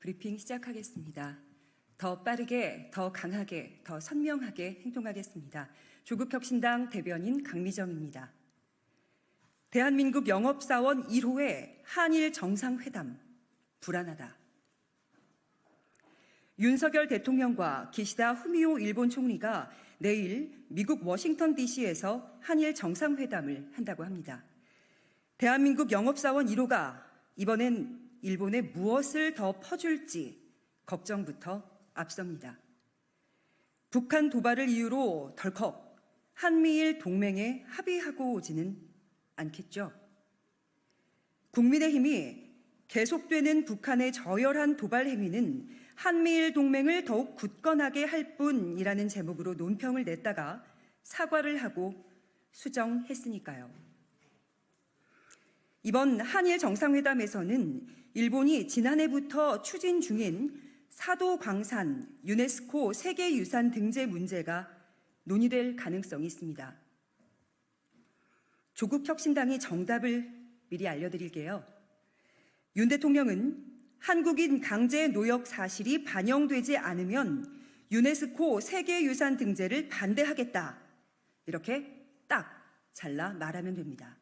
브리핑 시작하겠습니다. 더 빠르게, 더 강하게, 더 선명하게 행동하겠습니다. 조국혁신당 대변인 강미정입니다. 대한민국 영업사원 1호의 한일 정상회담, 불안하다. 윤석열 대통령과 기시다 후미오 일본 총리가 내일 미국 워싱턴 DC에서 한일 정상회담을 한다고 합니다. 대한민국 영업사원 1호가 이번엔 일본에 무엇을 더 퍼줄지 걱정부터 앞섭니다. 북한 도발을 이유로 덜컥 한미일 동맹에 합의하고 오지는 않겠죠. 국민의힘이 계속되는 북한의 저열한 도발 행위는 한미일 동맹을 더욱 굳건하게 할 뿐이라는 제목으로 논평을 냈다가 사과를 하고 수정했으니까요. 이번 한일 정상회담에서는 일본이 지난해부터 추진 중인 사도 광산 유네스코 세계유산 등재 문제가 논의될 가능성이 있습니다. 조국 혁신당이 정답을 미리 알려드릴게요. 윤 대통령은 한국인 강제 노역 사실이 반영되지 않으면 유네스코 세계유산 등재를 반대하겠다. 이렇게 딱 잘라 말하면 됩니다.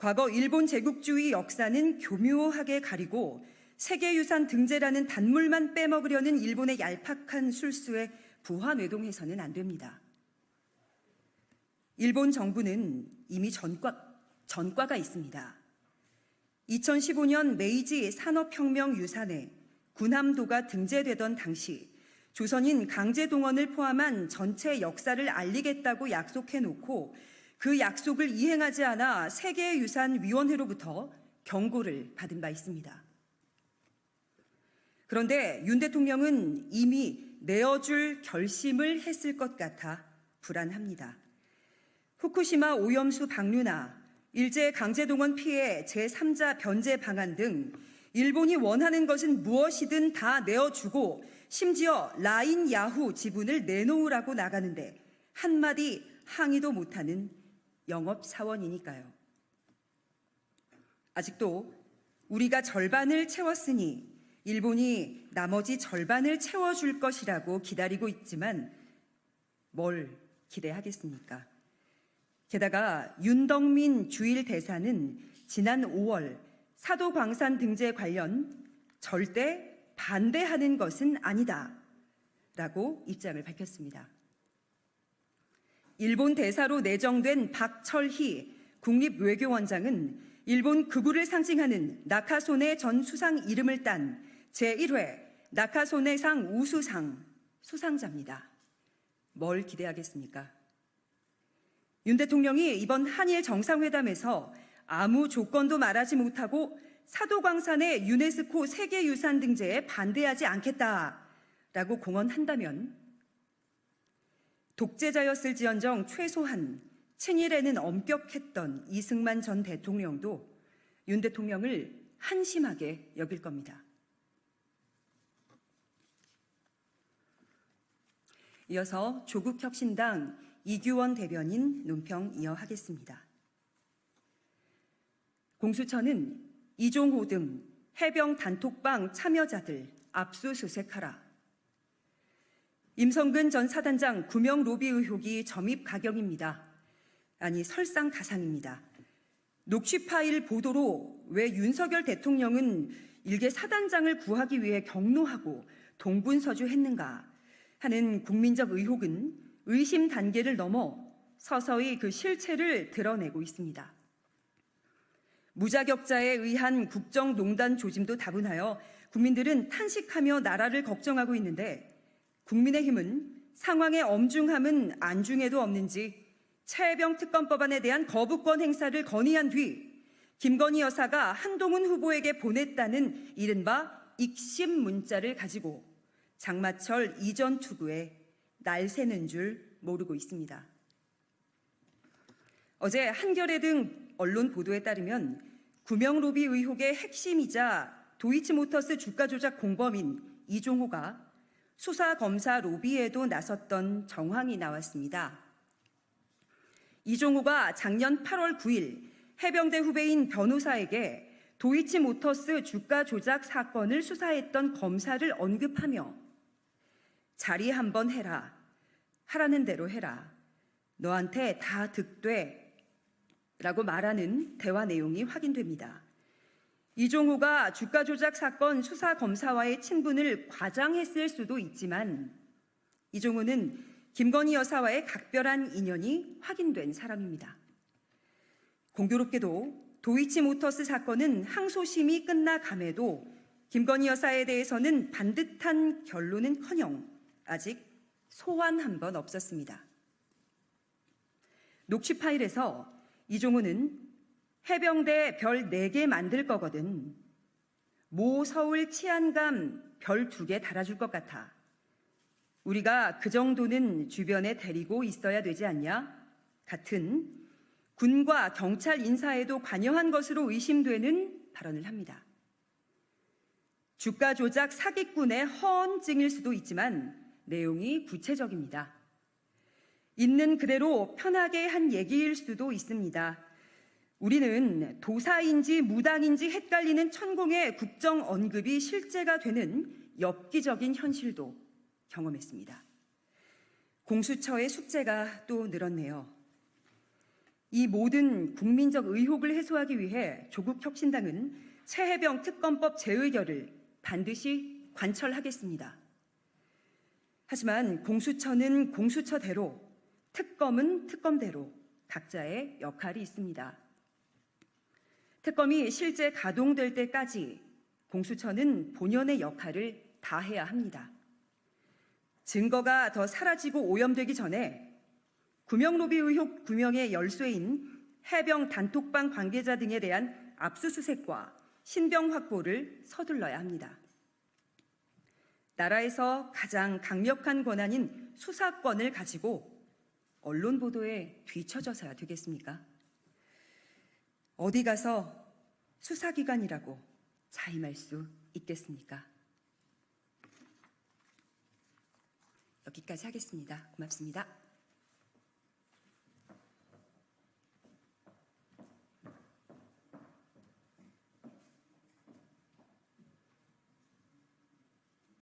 과거 일본 제국주의 역사는 교묘하게 가리고 세계유산 등재라는 단물만 빼먹으려는 일본의 얄팍한 술수에 부화뇌동해서는 안 됩니다. 일본 정부는 이미 전과, 전과가 있습니다. 2015년 메이지 산업혁명 유산에 군함도가 등재되던 당시 조선인 강제동원을 포함한 전체 역사를 알리겠다고 약속해 놓고 그 약속을 이행하지 않아 세계유산위원회로부터 경고를 받은 바 있습니다. 그런데 윤 대통령은 이미 내어줄 결심을 했을 것 같아 불안합니다. 후쿠시마 오염수 방류나 일제 강제동원 피해 제3자 변제 방안 등 일본이 원하는 것은 무엇이든 다 내어주고 심지어 라인 야후 지분을 내놓으라고 나가는데 한마디 항의도 못하는 영업사원이니까요. 아직도 우리가 절반을 채웠으니 일본이 나머지 절반을 채워줄 것이라고 기다리고 있지만 뭘 기대하겠습니까? 게다가 윤덕민 주일 대사는 지난 5월 사도 광산 등재 관련 절대 반대하는 것은 아니다. 라고 입장을 밝혔습니다. 일본 대사로 내정된 박철희 국립외교원장은 일본 극우를 상징하는 나카소네 전 수상 이름을 딴 제1회 나카소네상 우수상 수상자입니다. 뭘 기대하겠습니까? 윤 대통령이 이번 한일 정상회담에서 아무 조건도 말하지 못하고 사도광산의 유네스코 세계유산 등재에 반대하지 않겠다라고 공언한다면 독재자였을지언정 최소한 친일에는 엄격했던 이승만 전 대통령도 윤 대통령을 한심하게 여길 겁니다. 이어서 조국혁신당 이규원 대변인 논평 이어하겠습니다. 공수처는 이종호 등 해병 단톡방 참여자들 압수수색하라. 임성근 전 사단장 구명 로비 의혹이 점입 가경입니다. 아니 설상가상입니다. 녹취 파일 보도로 왜 윤석열 대통령은 일개 사단장을 구하기 위해 경로하고 동분서주했는가 하는 국민적 의혹은 의심 단계를 넘어 서서히 그 실체를 드러내고 있습니다. 무자격자에 의한 국정농단 조짐도 다분하여 국민들은 탄식하며 나라를 걱정하고 있는데 국민의힘은 상황의 엄중함은 안중에도 없는지 차혜병 특검법안에 대한 거부권 행사를 건의한 뒤 김건희 여사가 한동훈 후보에게 보냈다는 이른바 익심 문자를 가지고 장마철 이전 투구에 날 새는 줄 모르고 있습니다. 어제 한겨레 등 언론 보도에 따르면 구명 로비 의혹의 핵심이자 도이치모터스 주가 조작 공범인 이종호가 수사 검사 로비에도 나섰던 정황이 나왔습니다. 이종호가 작년 8월 9일 해병대 후배인 변호사에게 도이치모터스 주가 조작 사건을 수사했던 검사를 언급하며 자리 한번 해라. 하라는 대로 해라. 너한테 다 득돼. 라고 말하는 대화 내용이 확인됩니다. 이종호가 주가 조작 사건 수사 검사와의 친분을 과장했을 수도 있지만 이종호는 김건희 여사와의 각별한 인연이 확인된 사람입니다. 공교롭게도 도이치모터스 사건은 항소심이 끝나감에도 김건희 여사에 대해서는 반듯한 결론은커녕 아직 소환한 건 없었습니다. 녹취 파일에서 이종호는 해병대 별 4개 만들 거거든. 모 서울 치안감 별 2개 달아줄 것 같아. 우리가 그 정도는 주변에 데리고 있어야 되지 않냐? 같은 군과 경찰 인사에도 관여한 것으로 의심되는 발언을 합니다. 주가 조작 사기꾼의 허언증일 수도 있지만 내용이 구체적입니다. 있는 그대로 편하게 한 얘기일 수도 있습니다. 우리는 도사인지 무당인지 헷갈리는 천공의 국정 언급이 실제가 되는 엽기적인 현실도 경험했습니다. 공수처의 숙제가 또 늘었네요. 이 모든 국민적 의혹을 해소하기 위해 조국 혁신당은 최혜병 특검법 재의결을 반드시 관철하겠습니다. 하지만 공수처는 공수처대로 특검은 특검대로 각자의 역할이 있습니다. 특검이 실제 가동될 때까지 공수처는 본연의 역할을 다해야 합니다. 증거가 더 사라지고 오염되기 전에 구명로비 의혹 구명의 열쇠인 해병 단톡방 관계자 등에 대한 압수수색과 신병 확보를 서둘러야 합니다. 나라에서 가장 강력한 권한인 수사권을 가지고 언론 보도에 뒤처져서야 되겠습니까? 어디 가서 수사기관이라고 자임할 수 있겠습니까? 여기까지 하겠습니다. 고맙습니다.